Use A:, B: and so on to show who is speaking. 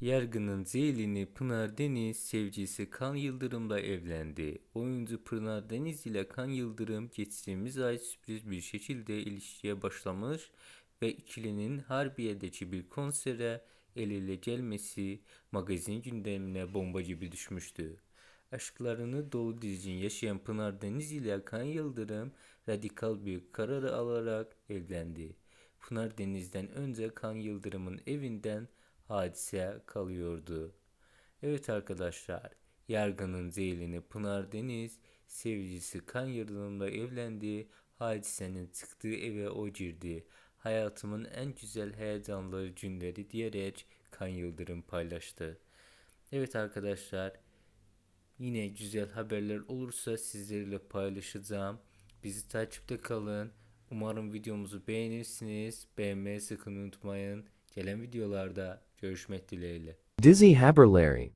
A: Yargının Zeylini Pınar Deniz sevgilisi Kan Yıldırım'la evlendi. Oyuncu Pınar Deniz ile Kan Yıldırım geçtiğimiz ay sürpriz bir şekilde ilişkiye başlamış ve ikilinin Harbiye'deki bir konsere el ele gelmesi magazin gündemine bomba gibi düşmüştü. Aşklarını dolu dizgin yaşayan Pınar Deniz ile Kan Yıldırım radikal bir kararı alarak evlendi. Pınar Deniz'den önce Kan Yıldırım'ın evinden hadise kalıyordu. Evet arkadaşlar, Yargı'nın Zeylini Pınar Deniz, sevgilisi Kan Yıldırım'la evlendi. Hadisenin çıktığı eve o girdi. Hayatımın en güzel heyecanlı günleri diyerek Kan Yıldırım paylaştı. Evet arkadaşlar, Yine güzel haberler olursa sizlerle paylaşacağım. Bizi takipte kalın. Umarım videomuzu beğenirsiniz. Beğenmeyi sakın unutmayın. Gelen videolarda görüşmek dileğiyle.
B: Dizzy Haberlary